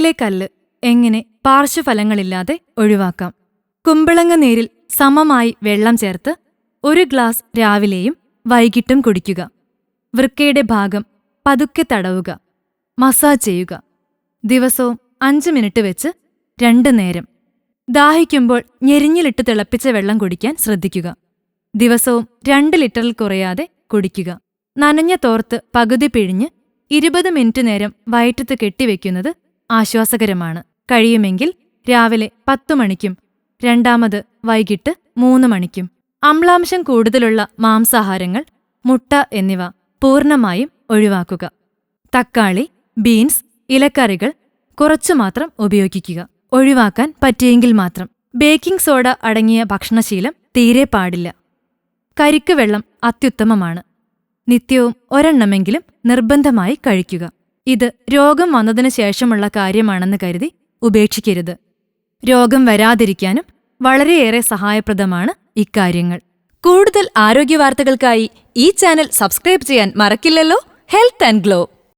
വൃക്കയിലെ കല്ല് എങ്ങനെ പാർശ്വഫലങ്ങളില്ലാതെ ഒഴിവാക്കാം. കുമ്പളങ്ങ നീരിൽ സമമായി വെള്ളം ചേർത്ത് ഒരു ഗ്ലാസ് രാവിലെയും വൈകിട്ടും കുടിക്കുക. വൃക്കയുടെ ഭാഗം പതുക്കെ തടവുക. മസാജ് ചെയ്യുക. ദിവസവും അഞ്ച് മിനിറ്റ് വെച്ച് രണ്ട് നേരം. ദാഹിക്കുമ്പോൾ ഞെരിഞ്ഞിലിട്ട് തിളപ്പിച്ച വെള്ളം കുടിക്കാൻ ശ്രദ്ധിക്കുക. ദിവസവും രണ്ട് ലിറ്ററിൽ കുറയാതെ കുടിക്കുക. നനഞ്ഞ തോർത്ത് പകുതി പിഴിഞ്ഞ് ഇരുപത് മിനിറ്റ് നേരം വയറ്റത്ത് കെട്ടിവെക്കുന്നത് ആശ്വാസകരമാണ്. കഴിയുമെങ്കിൽ രാവിലെ പത്തു മണിക്കും രണ്ടാമത് വൈകിട്ട് മൂന്ന് മണിക്കും. അമ്ലാംശം കൂടുതലുള്ള മാംസാഹാരങ്ങൾ മുട്ട എന്നിവ പൂർണമായും ഒഴിവാക്കുക. തക്കാളി ബീൻസ് ഇലക്കറികൾ കുറച്ചു മാത്രം ഉപയോഗിക്കുക. ഒഴിവാക്കാൻ പറ്റിയെങ്കിൽ മാത്രം. ബേക്കിംഗ് സോഡ അടങ്ങിയ ഭക്ഷണശീലം തീരെ പാടില്ല. കരിക്ക് വെള്ളം അത്യുത്തമമാണ്. നിത്യവും ഒരെണ്ണമെങ്കിലും നിർബന്ധമായി കഴിക്കുക. ഇത് രോഗം വന്നതിനു ശേഷമുള്ള കാര്യമാണെന്ന് കരുതി ഉപേക്ഷിക്കരുത്. രോഗം വരാതിരിക്കാനും വളരെയേറെ സഹായപ്രദമാണ് ഇക്കാര്യങ്ങൾ. കൂടുതൽ ആരോഗ്യവാർത്തകൾക്കായി ഈ ചാനൽ സബ്സ്ക്രൈബ് ചെയ്യാൻ മറക്കില്ലല്ലോ. Health and glow.